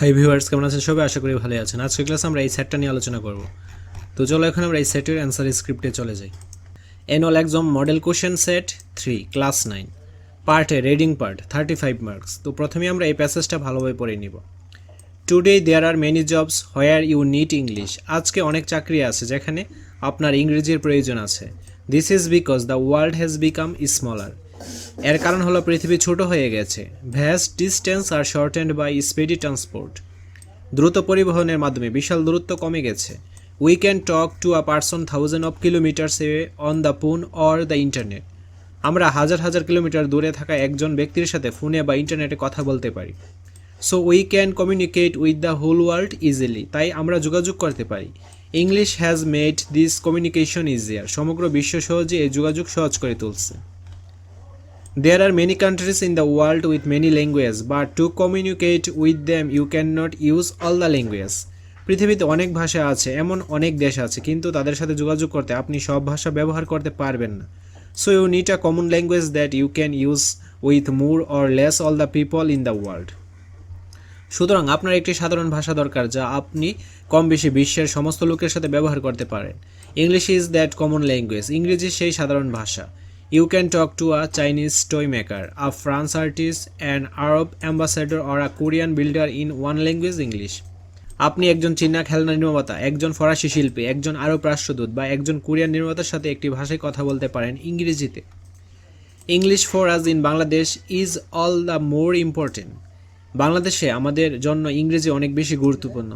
Hi viewers কেমন আছেন? সবাই আশা করি ভালো আছেন। আজকের ক্লাসে আমরা এই সেটটা নিয়ে আলোচনা করব। তো চলো এখন আমরা এই সেটের অ্যান্সার স্ক্রিপ্টে চলে যাই। Annual exam model question set three class nine part reading part thirty five marks তো প্রথমে আমরা এই প্যাসেজটা ভালোভাবে পড়ে নিব। Today there are many jobs where you need English আজকে অনেক চাকরি আছে যেখানে আপনার ইংরেজির প্রয়োজন আছে। This is because the world has become smaller এর কারণ হলো পৃথিবী ছোট হয়ে গেছে। Vast distance are shortened by speedy transport. দ্রুত পরিবহনের মাধ্যমে বিশাল দূরত্ব কমে গেছে। We can talk to a person thousand of kilometres on the phone or the internet আমরা হাজার হাজার কিলোমিটার দূরে থাকা একজন ব্যক্তির সাথে ফোনে বা ইন্টারনেটে কথা বলতে পারি। So we can communicate with the whole world easily তাই আমরা যোগাযোগ করতে পারি। English has made this communication easier সমগ্র বিশ্ব সহজে এই যোগাযোগ সহজ করে তুলছে। There are many countries in the world with many languages, but to communicate with them you cannot use all the languages. পৃথিবীতে অনেক ভাষা আছে এমন অনেক দেশ আছে কিন্তু তাদের সাথে যোগাযোগ করতে আপনি সব ভাষা ব্যবহার করতে পারবেন না। So you need a common language that you can use with more or less all the people in the world সুতরাং আপনার একটি সাধারণ ভাষা দরকার যা আপনি কম বেশি বিশ্বের সমস্ত লোকের সাথে ব্যবহার করতে পারেন। English is that common language ইংরেজি সেই সাধারণ ভাষা। You can talk to a Chinese toy maker a France artist and Arab ambassador or a Korean builder in one language English আপনি একজন চীনা খেলনা নির্মাতা, একজন ফরাসি শিল্পী, একজন আরব রাষ্ট্রদূত বা একজন কোরিয়ান নির্মাতার সাথে একটি ভাষায় কথা বলতে পারেন ইংরেজিতে। English for us in Bangladesh is all the more important বাংলাদেশে আমাদের জন্য ইংরেজি অনেক বেশি গুরুত্বপূর্ণ।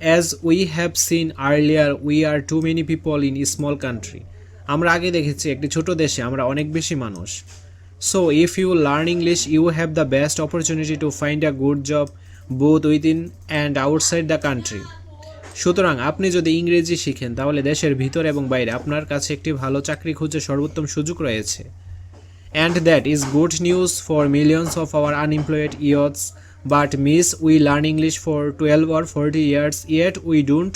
As we have seen earlier we are too many people in small country আমরা আগে দেখেছি একটি ছোট দেশে আমরা অনেক বেশি মানুষ। So if you learn English you have the best opportunity to find a good job both within and outside the country সুতরাং আপনি যদি ইংরেজি শিখেন, তাহলে দেশের ভিতর এবং বাইরে আপনার কাছে একটি ভালো চাকরি খুঁজে সর্বোত্তম সুযোগ রয়েছে। And that is good news for millions of our unemployed youths. But miss we learn english for 12 or 40 years yet we don't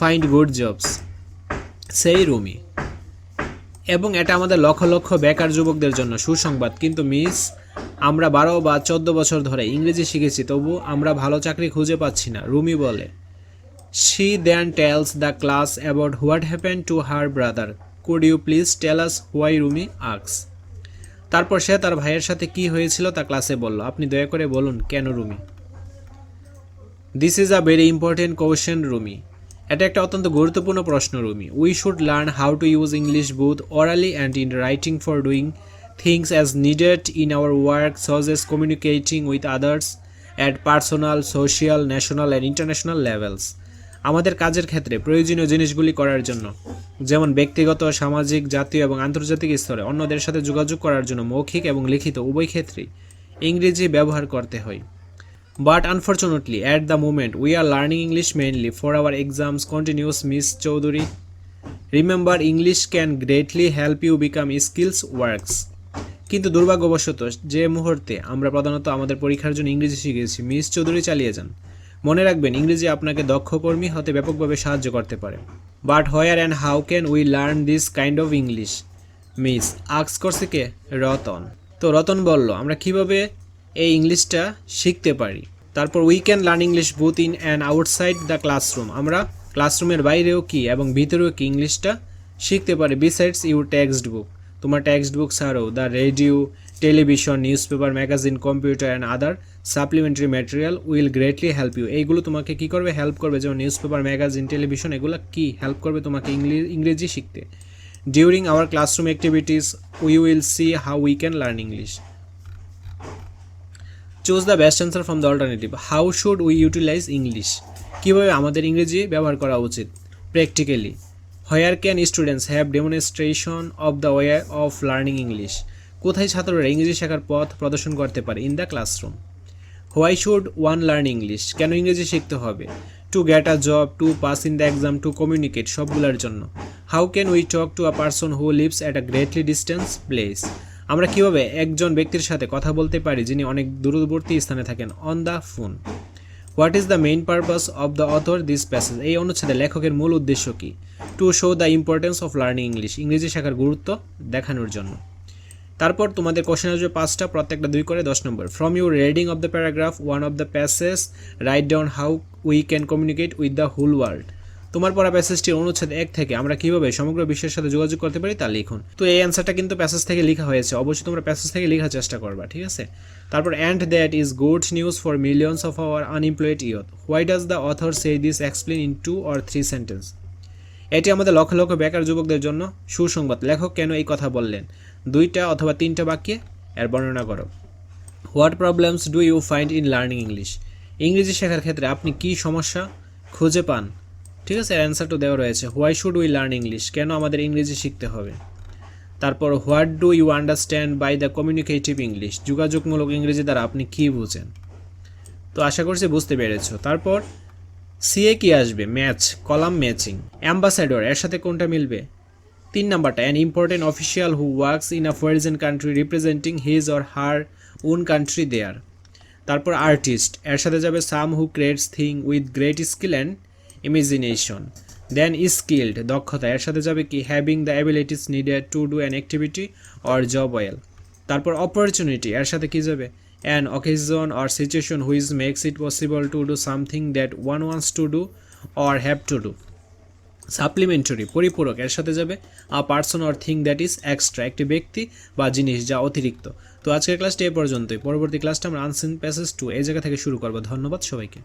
find good jobs সেই রুমি এবং এটা আমাদের লক্ষ লক্ষ বেকার যুবকদের জন্য সুসংবাদ। কিন্তু মিস, আমরা বারো বা চোদ্দ বছর ধরে ইংরেজি শিখেছি, তবু আমরা ভালো চাকরি খুঁজে পাচ্ছি না, রুমি বলে। She then tells the class about what happen to her brother could you please tell us why Rumi asks তারপর সে তার ভাইয়ের সাথে কি হয়েছিল তা ক্লাসে বলল। আপনি দয়া করে বলুন, কেন Rumi? This is a very important question Rumi এটা একটা অত্যন্ত গুরুত্বপূর্ণ প্রশ্ন, Rumi. We should learn how to use English both orally and in writing for doing things as needed in our work such communicating with others at personal social national and international levels আমাদের কাজের ক্ষেত্রে প্রয়োজনীয় জিনিসগুলি করার জন্য, যেমন ব্যক্তিগত, সামাজিক, জাতীয় এবং আন্তর্জাতিক স্তরে অন্যদের সাথে যোগাযোগ করার জন্য মৌখিক এবং লিখিত উভয় ক্ষেত্রেই ইংরেজি ব্যবহার করতে হয়। But unfortunately at the moment we are learning English mainly for our exams continues miss Chowdhury remember English can greatly help you become skills works কিন্তু দুর্ভাগ্যবশত, যে মুহূর্তে আমরা প্রধানত আমাদের পরীক্ষার জন্য ইংরেজি শিখেছি মিস চৌধুরী চালিয়ে যান। মনে রাখবেন, ইংরেজি আপনাকে দক্ষ কর্মী হতে ব্যাপকভাবে সাহায্য করতে পারে। But where and how can we learn this kind of English miss asks করছে কে? রতন। তো রতন বলল, আমরা কীভাবে এই ইংলিশটা শিখতে পারি। তারপর we can learn English both in and outside the classroom আমরা ক্লাসরুমের বাইরেও কি এবং ভিতরেও কি ইংলিশটা শিখতে পারি? বিসাইডস ইউর টেক্সট বুক তোমার টেক্সট বুক ছাড়াও the radio television newspaper magazine computer and other supplementary material will greatly help you এইগুলো তোমাকে কী করবে? হেল্প করবে। যেমন নিউজ পেপার ম্যাগাজিন টেলিভিশন এগুলো কী হেল্প করবে তোমাকে ইংরেজি শিখতে। During our classroom activities we will see how we can learn English choose the best answer from the alternative how should we utilise English কীভাবে আমাদের ইংরেজি ব্যবহার করা উচিত? Practically where can students have demonstration of the way of learning English কোথায় ছাত্ররা ইংরেজি শেখার পথ প্রদর্শন করতে পারে? In the classroom why should one learn English কেন ইংরেজি শিখতে হবে? To get a job to pass in the exam to communicate সবগুলোর জন্য। How can we talk to a person who lives at a greatly distance place আমরা কীভাবে একজন ব্যক্তির সাথে কথা বলতে পারি যিনি অনেক দূরবর্তী স্থানে থাকেন? On the phone what is the main purpose of the author this passage এই অনুচ্ছেদে লেখকের মূল উদ্দেশ্য কী? To show the importance of learning English ইংরেজি শেখার গুরুত্ব দেখানোর জন্য। তারপর তোমাদের কোশ্চেন আসবে পাঁচটা, প্রত্যেকটা দুই করে দশ নম্বর। From your reading of the paragraph one of the passages write down how we can communicate with the whole world তোমার পড়া প্যাসেজটির অনুচ্ছেদ এক থেকে আমরা কীভাবে সমগ্র বিশ্বের সাথে যোগাযোগ করতে পারি তা লিখুন। তো এই অ্যান্সারটা কিন্তু প্যাসেজ থেকে লেখা হয়েছে। অবশ্যই তোমরা প্যাসেজ থেকে লেখার চেষ্টা করবা, ঠিক আছে? তারপর and that is good news for millions of our unemployed youth why does the author say this explain in two or three sentence এটি আমাদের লক্ষ লক্ষ বেকার যুবকদের জন্য সুসংবাদ। লেখক কেন এই কথা বললেন? দুইটা অথবা তিনটা বাক্যে এর বর্ণনা করো। What problems do you find in learning English ইংরেজি শেখার ক্ষেত্রে আপনি কি সমস্যা খুঁজে পান? ঠিক আছে? অ্যান্সারটা দেওয়া রয়েছে। Why should we learn English কেন আমাদের ইংরেজি শিখতে হবে? তারপর what do you understand by the communicative English যোগাযোগমূলক ইংরেজি দ্বারা আপনি কী বুঝেন? তো আশা করছি বুঝতে পেরেছ। তারপর সিএ কি আসবে? ম্যাচ কলাম ম্যাচিং অ্যাম্বাসেডর এর সাথে কোনটা মিলবে? তিন নাম্বারটা an important official who works in a foreign country representing his or her own country there তারপর আর্টিস্ট এর সাথে যাবে some who creates thing with great skill and imagination. Then skilled, দক্ষতা, এর সাথে যাবে কি? Having the abilities needed to do an activity or job well তারপর অপরচুনিটি এর সাথে কি যাবে? An occasion or situation which makes it possible to do something that one wants to do or have to do supplementary পরিপূরক, এর সাথে যাবে a person or thing that is extra একটি ব্যক্তি বা জিনিস যা অতিরিক্ত। তো আজকের ক্লাসটি এ পর্যন্তই। পরবর্তী ক্লাসটা আমরা আনসিন প্যাসেজ টু এই জায়গা থেকে শুরু করব। ধন্যবাদ সবাইকে।